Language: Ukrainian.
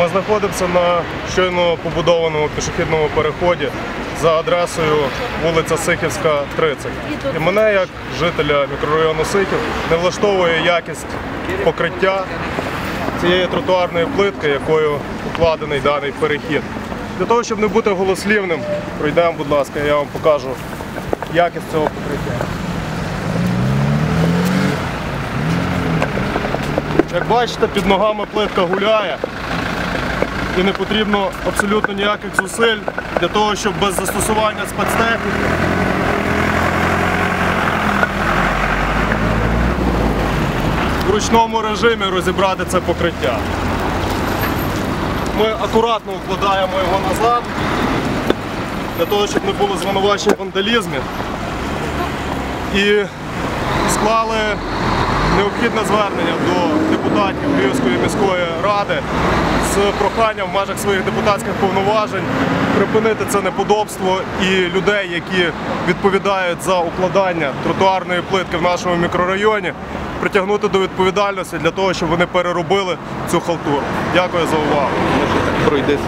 Ми знаходимося на щойно побудованому пішохідному переході за адресою вулиця Сихівська, 30. І мене, як жителя мікрорайону Сихів, не влаштовує якість покриття цієї тротуарної плитки, якою укладений даний перехід. Для того, щоб не бути голослівним, пройдемо, будь ласка, я вам покажу якість цього покриття. Як бачите, під ногами плитка гуляє і не потрібно абсолютно ніяких зусиль для того, щоб без застосування спецтехніки в ручному режимі розібрати це покриття. Ми акуратно вкладаємо його назад для того, щоб не було звинувачень вандалізмі. І склали необхідне звернення до депутатів Львівської міської ради з проханням в межах своїх депутатських повноважень припинити це неподобство і людей, які відповідають за укладання тротуарної плитки в нашому мікрорайоні, притягнути до відповідальності для того, щоб вони переробили цю халтуру. Дякую за увагу. Пройдися.